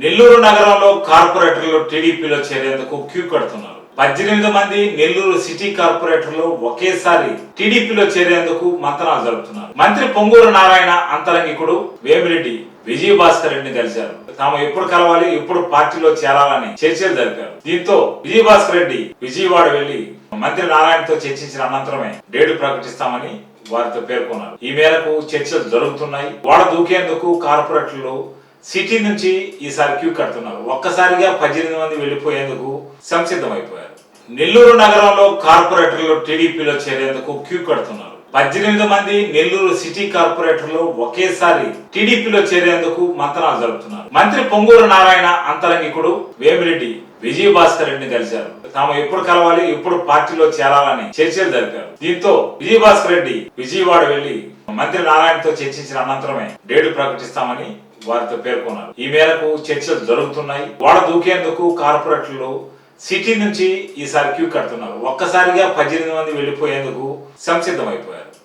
నెల్లూరు నగరంలో కార్పొరేటర్లు టీడీపీలో చేరేందుకు క్యూ కడుతున్నారు. పద్దెనిమిది మంది నెల్లూరు సిటీ కార్పొరేటర్లు ఒకేసారి టీడీపీలో చేరేందుకు మంతనాలు జరుపుతున్నారు. మంత్రి పొంగూరు నారాయణ అంతరంగికుడు వేమిరెడ్డి విజయ భాస్కర్ రెడ్డిని కలిశారు. తాము ఎప్పుడు కలవాలి ఎప్పుడు పార్టీలో చేరాలని చర్చలు జరిపారు. దీంతో విజయ భాస్కర్ రెడ్డి విజయవాడ వెళ్ళి మంత్రి నారాయణతో చర్చించిన అనంతరమే డేటు ప్రకటిస్తామని వారితో పేర్కొన్నారు. ఈ మేరకు చర్చలు జరుగుతున్నాయి. వాడ దూకేందుకు కార్పొరేటర్లు సిటీ నుంచి ఈసారి క్యూ కడుతున్నారు. ఒక్కసారిగా పద్దెనిమిది మంది వెళ్ళిపోయేందుకు సంసిద్ధమైపోయారు. నెల్లూరు నగరంలో కార్పొరేటర్లు టీడీపీలో చేరేందుకు క్యూ కడుతున్నారు. పద్దెనిమిది మంది నెల్లూరు సిటీ కార్పొరేటర్లు ఒకేసారి టీడీపీలో చేరేందుకు మంతనాలు జరుపుతున్నారు. మంత్రి పొంగూరు నారాయణ అంతరంగికుడు వేమిరెడ్డి విజయ భాస్కర్ రెడ్డిని కలిశారు. తాము ఎప్పుడు కలవాలి ఎప్పుడు పార్టీలో చేరాలని చర్చలు జరిపారు. దీంతో విజయ భాస్కర్ రెడ్డి విజయవాడ వెళ్ళి మంత్రి నారాయణతో చర్చించిన అనంతరమే డేటు ప్రకటిస్తామని వారితో పేర్కొన్నారు. ఈ మేరకు చర్చలు జరుగుతున్నాయి. వాడ దూకేందుకు కార్పొరేటర్లు సిటీ నుంచి ఈసారి క్యూ కడుతున్నారు. ఒక్కసారిగా పద్దెనిమిది మంది వెళ్ళిపోయేందుకు సంసిద్ధమైపోయారు.